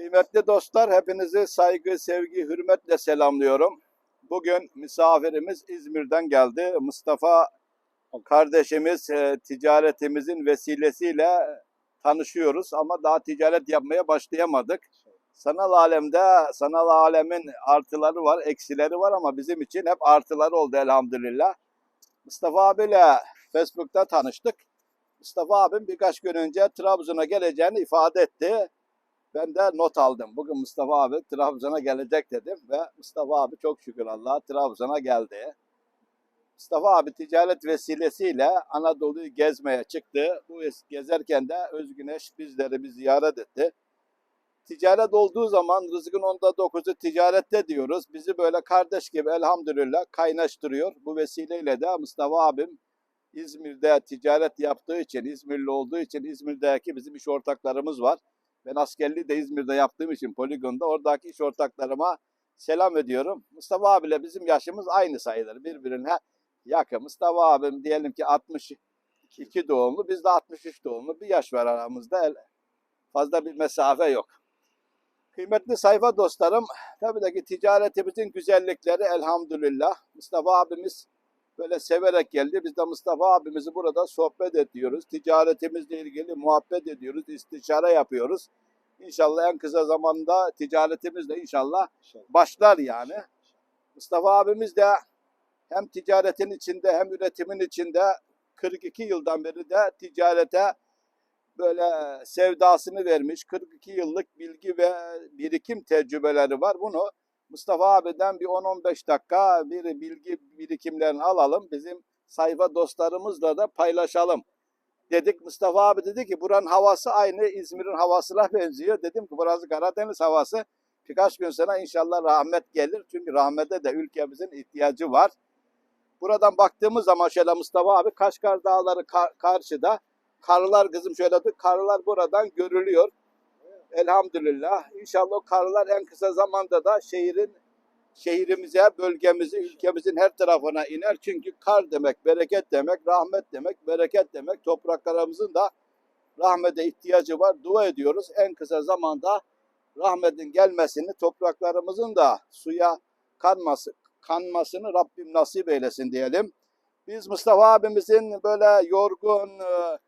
Kıymetli dostlar, hepinizi saygı, sevgi, hürmetle selamlıyorum. Bugün misafirimiz İzmir'den geldi. Mustafa kardeşimiz e, ticaretimizin vesilesiyle tanışıyoruz ama daha ticaret yapmaya başlayamadık. Sanal alemde, sanal alemin artıları var, eksileri var ama bizim için hep artıları oldu elhamdülillah. Mustafa abiyle Facebook'ta tanıştık. Mustafa abim birkaç gün önce Trabzon'a geleceğini ifade etti. Ben de not aldım. Bugün Mustafa abi Trabzon'a gelecek dedim ve Mustafa abi çok şükür Allah'a Trabzon'a geldi. Mustafa abi ticaret vesilesiyle Anadolu'yu gezmeye çıktı. Bu gezerken de Özgüneş bizleri bir ziyaret etti. Ticaret olduğu zaman rızkın onda dokuzu ticarette diyoruz. Bizi böyle kardeş gibi elhamdülillah kaynaştırıyor. Bu vesileyle de Mustafa abim İzmir'de ticaret yaptığı için, İzmirli olduğu için İzmir'deki bizim iş ortaklarımız var. Ben askerliği de İzmir'de yaptığım için poligonda oradaki iş ortaklarıma selam ediyorum. Mustafa abiyle bizim yaşımız aynı sayılır. Birbirine yakın. Mustafa abim diyelim ki 62 doğumlu, biz de 63 doğumlu. Bir yaş var aramızda. Fazla bir mesafe yok. Kıymetli sayfa dostlarım, tabii ki ticaretimizin güzellikleri elhamdülillah. Mustafa abimiz böyle severek geldi. Biz de Mustafa abimizi burada sohbet ediyoruz. Ticaretimizle ilgili muhabbet ediyoruz, istişare yapıyoruz. İnşallah en kısa zamanda ticaretimiz de inşallah başlar yani. Mustafa abimiz de hem ticaretin içinde hem üretimin içinde 42 yıldan beri de ticarete böyle sevdasını vermiş. 42 yıllık bilgi ve birikim tecrübeleri var. Bunu Mustafa abiden bir 10-15 dakika bir bilgi birikimlerini alalım. Bizim sayfa dostlarımızla da paylaşalım. Dedik Mustafa abi dedi ki buranın havası aynı İzmir'in havasına benziyor. Dedim ki burası Karadeniz havası. Birkaç gün sonra inşallah rahmet gelir. Çünkü rahmete de ülkemizin ihtiyacı var. Buradan baktığımız zaman şöyle Mustafa abi Kaşgar Dağları kar- karşıda. Karlar kızım şöyle dur. Karlar buradan görülüyor. Elhamdülillah. İnşallah karlar en kısa zamanda da şehrin şehrimize, bölgemize, ülkemizin her tarafına iner. Çünkü kar demek, bereket demek, rahmet demek, bereket demek. Topraklarımızın da rahmete ihtiyacı var. Dua ediyoruz. En kısa zamanda rahmetin gelmesini, topraklarımızın da suya kanması, kanmasını Rabbim nasip eylesin diyelim. Biz Mustafa abimizin böyle yorgun e,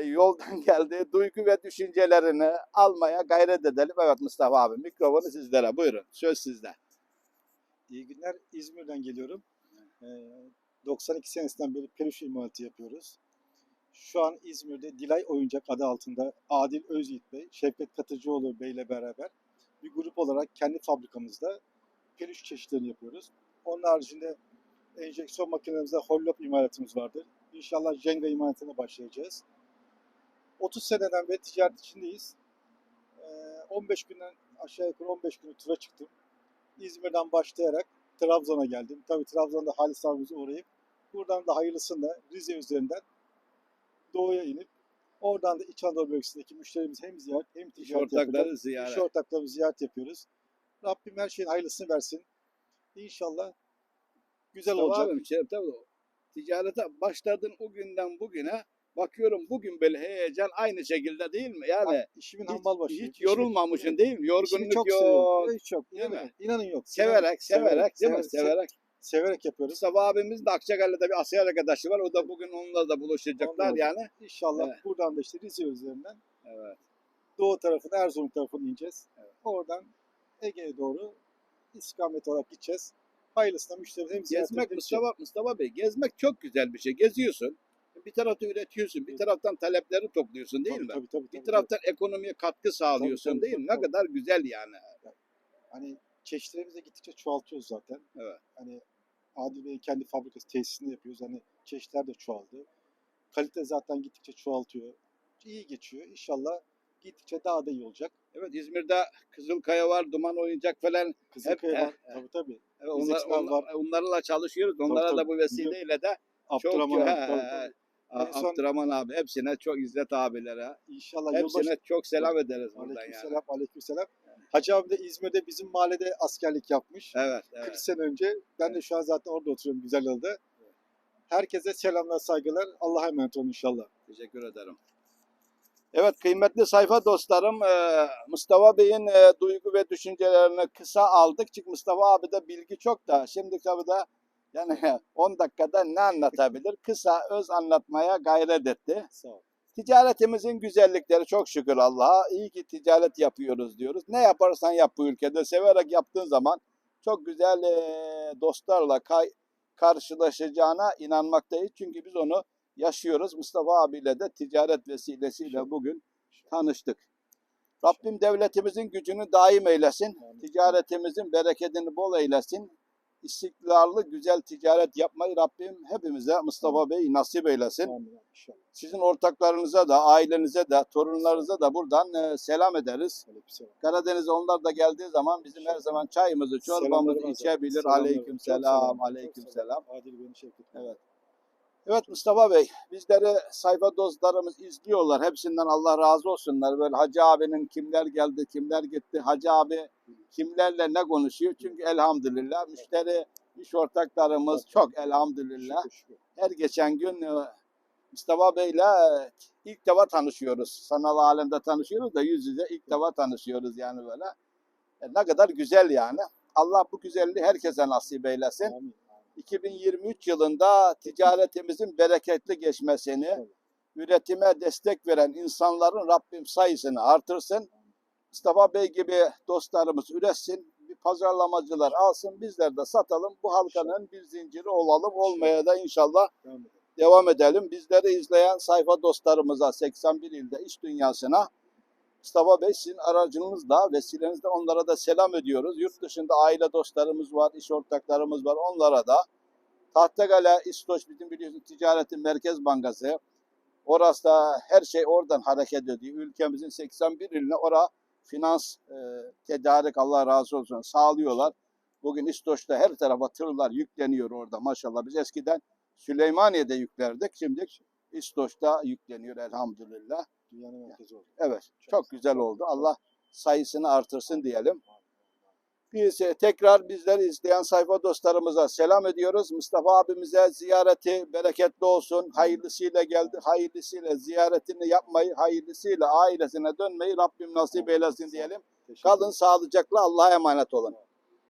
yoldan geldiği duygu ve düşüncelerini almaya gayret edelim. Evet Mustafa abi mikrofonu sizlere buyurun. Söz sizde. İyi günler. İzmir'den geliyorum. Ee, 92 senesinden beri peluş imalatı yapıyoruz. Şu an İzmir'de Dilay Oyuncak adı altında Adil Özyiğit Bey, Şevket Katıcıoğlu Bey ile beraber bir grup olarak kendi fabrikamızda peluş çeşitlerini yapıyoruz. Onun haricinde enjeksiyon makinemizde hollop imalatımız vardır. İnşallah Jenga imalatına başlayacağız. 30 seneden beri ticaret içindeyiz. Ee, 15 günden aşağı yukarı 15 günü tura çıktım. İzmir'den başlayarak Trabzon'a geldim. Tabii Trabzon'da Halis abimize uğrayıp buradan da hayırlısıyla Rize üzerinden doğuya inip oradan da İç Anadolu bölgesindeki müşterimiz hem ziyaret hem ticaret ortakları ziyaret. İş ortaklarımızı ziyaret yapıyoruz. Rabbim her şeyin hayırlısını versin. İnşallah güzel Mustafa olacak. abim, şey, tabii, ticarete başladın o günden bugüne bakıyorum bugün böyle heyecan aynı şekilde değil mi? Yani Bak, işimin hambal başı. hiç işim- yorulmamışsın değil mi? Yorgunluk çok yok. seviyorum. Hiç yok. Değil mi? İnanın, yok. Severek, severek, değil mi? severek, Severek. severek yapıyoruz. Mustafa abimiz de Akçakale'de bir Asya arkadaşı var. O da bugün onunla da buluşacaklar Onunla. yani. İnşallah Evet. buradan da işte Rize üzerinden Evet. doğu tarafına Erzurum tarafına ineceğiz. Evet. Oradan Ege'ye doğru istikamet olarak gideceğiz. Hayırlısına ziyaret Gezmek Mustafa, Mustafa Bey gezmek çok güzel bir şey. Geziyorsun. Bir tarafta üretiyorsun. Bir taraftan talepleri topluyorsun değil Tabii, mi? Tabii, tabii, Bir tabii, taraftan ekonomiye katkı sağlıyorsun tabii, değil tabii, mi? Ne tabii. kadar güzel yani. tabii. Hani çeşitlerimizi de gittikçe çoğaltıyoruz zaten. Evet. Hani Adil Bey kendi fabrikası tesisini yapıyoruz. Hani çeşitler de çoğaldı. Kalite zaten gittikçe çoğaltıyor. İyi geçiyor. İnşallah gittikçe daha da iyi olacak. Evet İzmir'de Kızılkaya var, Duman Oyuncak falan. Kızılkaya Hep- var. Tabii tabii. Evet, onlar, Bizekçiler onlar, onlarla çalışıyoruz. Onlara tabii. da bu vesileyle de Abdurrahman çok abi, he, tabii, tabii. En son- Abdurrahman abi hepsine çok İzzet abilere. İnşallah Hepsine yılbaşı çok selam ederiz buradan yani. Aleykümselam, aleykümselam. Hacı abi de İzmir'de bizim mahallede askerlik yapmış. Evet, 40 evet. sene önce. Ben de şu an zaten orada oturuyorum güzel yılda. Herkese selamlar, saygılar. Allah'a emanet olun inşallah. Teşekkür ederim. Evet kıymetli sayfa dostlarım e, Mustafa Bey'in e, duygu ve düşüncelerini kısa aldık. Çünkü Mustafa abi de bilgi çok da şimdi tabii da yani 10 dakikada ne anlatabilir? Kısa öz anlatmaya gayret etti. Sağ ol. Ticaretimizin güzellikleri çok şükür Allah'a. İyi ki ticaret yapıyoruz diyoruz. Ne yaparsan yap bu ülkede. Severek yaptığın zaman çok güzel dostlarla kay- karşılaşacağına inanmaktayız. Çünkü biz onu yaşıyoruz. Mustafa abiyle de ticaret vesilesiyle bugün tanıştık. Rabbim devletimizin gücünü daim eylesin. Ticaretimizin bereketini bol eylesin. İstikrarlı güzel ticaret yapmayı Rabbim hepimize Mustafa Bey nasip eylesin. Amin. Sizin ortaklarınıza da, ailenize de, torunlarınıza da buradan e, selam ederiz. Aleykümselam. Karadeniz'e onlar da geldiği zaman bizim her zaman çayımızı, çorbamızı içebilir. Aleyküm selam, aleyküm selam. Adil beni Şevket. Evet. Evet Mustafa Bey, bizleri sayfa dostlarımız izliyorlar. Hepsinden Allah razı olsunlar. Böyle Hacı abinin kimler geldi, kimler gitti, Hacı abi kimlerle ne konuşuyor. Çünkü elhamdülillah müşteri, iş ortaklarımız çok elhamdülillah. Her geçen gün e, Mustafa Bey'le e, ilk defa tanışıyoruz. Sanal alemde tanışıyoruz da yüz yüze ilk defa tanışıyoruz yani böyle. E, ne kadar güzel yani. Allah bu güzelliği herkese nasip eylesin. Amin. Amin. 2023 yılında ticaretimizin bereketli geçmesini, üretime destek veren insanların Rabbim sayısını artırsın. Mustafa Bey gibi dostlarımız üretsin, bir pazarlamacılar alsın, bizler de satalım. Bu halkanın bir zinciri olalım, olmaya da inşallah Devam edelim. Bizleri izleyen sayfa dostlarımıza, 81 ilde iş dünyasına Mustafa Bey sizin aracınızla, vesilenizle onlara da selam ediyoruz. Yurt dışında aile dostlarımız var, iş ortaklarımız var. Onlara da Tahtakale, İstoç bizim biliyorsunuz ticaretin merkez bankası. Orası da her şey oradan hareket ediyor. Ülkemizin 81 iline ora finans e, tedarik Allah razı olsun sağlıyorlar. Bugün İstoç'ta her tarafa tırlar yükleniyor orada maşallah. Biz eskiden Süleymaniye'de yüklerdik. Şimdi İstoç'ta yükleniyor elhamdülillah. Dünyanın merkezi oldu. Evet çok güzel oldu. Allah sayısını artırsın diyelim. Biz e, tekrar bizleri izleyen sayfa dostlarımıza selam ediyoruz. Mustafa abimize ziyareti bereketli olsun. Hayırlısıyla geldi. Hayırlısıyla ziyaretini yapmayı, hayırlısıyla ailesine dönmeyi Rabbim nasip eylesin diyelim. Kalın sağlıcakla Allah'a emanet olun.